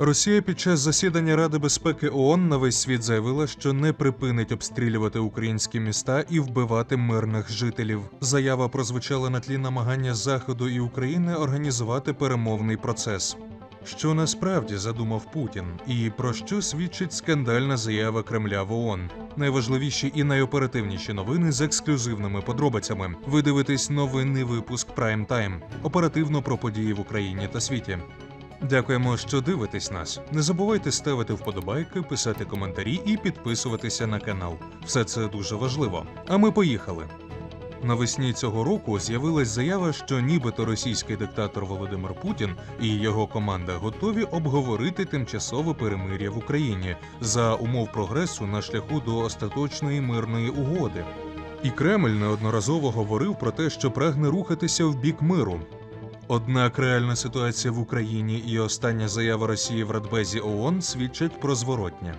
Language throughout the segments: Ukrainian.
Росія під час засідання Ради безпеки ООН на весь світ заявила, що не припинить обстрілювати українські міста і вбивати мирних жителів. Заява прозвучала на тлі намагання Заходу і України організувати перемовний процес. Що насправді задумав Путін, і про що свідчить скандальна заява Кремля в ООН? Найважливіші і найоперативніші новини з ексклюзивними подробицями. Ви дивитесь новинний випуск Prime Time. оперативно про події в Україні та світі. Дякуємо, що дивитесь нас. Не забувайте ставити вподобайки, писати коментарі і підписуватися на канал. Все це дуже важливо. А ми поїхали. Навесні цього року з'явилась заява, що нібито російський диктатор Володимир Путін і його команда готові обговорити тимчасове перемир'я в Україні за умов прогресу на шляху до остаточної мирної угоди. І Кремль неодноразово говорив про те, що прагне рухатися в бік миру. Однак реальна ситуація в Україні і остання заява Росії в Радбезі ООН свідчать про зворотнє.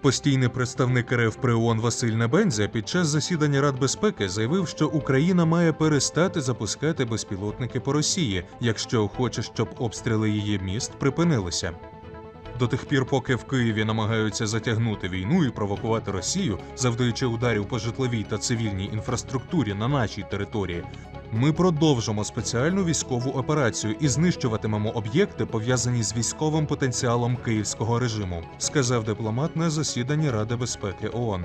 Постійний представник РФ при ООН Василь Небензя під час засідання Рад безпеки заявив, що Україна має перестати запускати безпілотники по Росії, якщо хоче, щоб обстріли її міст припинилися. До тих пір, поки в Києві намагаються затягнути війну і провокувати Росію, завдаючи ударів по житловій та цивільній інфраструктурі на нашій території, ми продовжимо спеціальну військову операцію і знищуватимемо об'єкти, пов'язані з військовим потенціалом київського режиму, сказав дипломат на засіданні Ради безпеки ООН.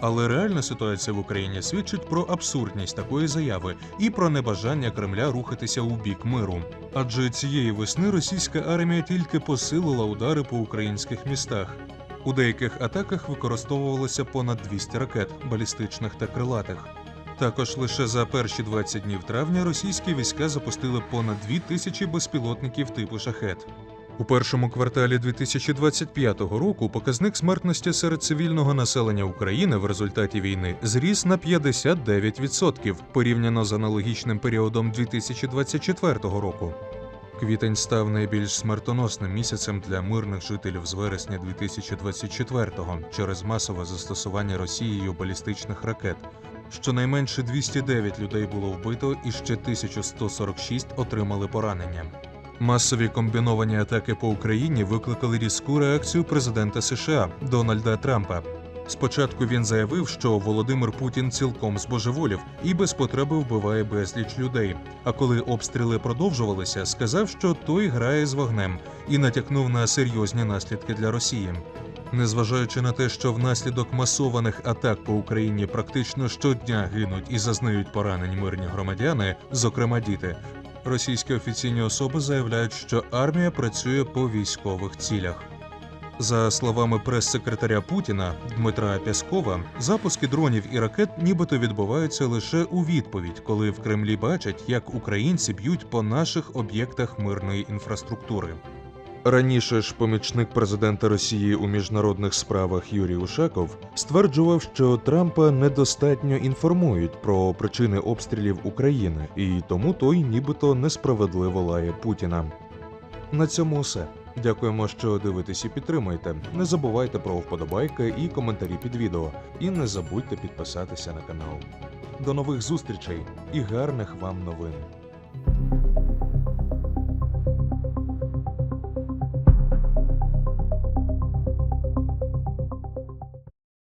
Але реальна ситуація в Україні свідчить про абсурдність такої заяви і про небажання Кремля рухатися у бік миру. Адже цієї весни російська армія тільки посилила удари по українських містах. У деяких атаках використовувалося понад 200 ракет, балістичних та крилатих. Також лише за перші 20 днів травня російські війська запустили понад 2 тисячі безпілотників типу шахет. У першому кварталі 2025 року показник смертності серед цивільного населення України в результаті війни зріс на 59% порівняно з аналогічним періодом 2024 року. Квітень став найбільш смертоносним місяцем для мирних жителів з вересня 2024-го через масове застосування Росією балістичних ракет. Щонайменше 209 людей було вбито і ще 1146 отримали поранення. Масові комбіновані атаки по Україні викликали різку реакцію президента США Дональда Трампа. Спочатку він заявив, що Володимир Путін цілком збожеволів і без потреби вбиває безліч людей. А коли обстріли продовжувалися, сказав, що той грає з вогнем і натякнув на серйозні наслідки для Росії. Незважаючи на те, що внаслідок масованих атак по Україні практично щодня гинуть і зазнають поранень мирні громадяни, зокрема діти, російські офіційні особи заявляють, що армія працює по військових цілях. За словами прес-секретаря Путіна Дмитра Пяскова, запуски дронів і ракет нібито відбуваються лише у відповідь, коли в Кремлі бачать, як українці б'ють по наших об'єктах мирної інфраструктури. Раніше ж помічник президента Росії у міжнародних справах Юрій Ушаков стверджував, що Трампа недостатньо інформують про причини обстрілів України, і тому той нібито несправедливо лає Путіна. На цьому все. Дякуємо, що дивитесь і підтримуєте. Не забувайте про вподобайки і коментарі під відео. І не забудьте підписатися на канал. До нових зустрічей і гарних вам новин!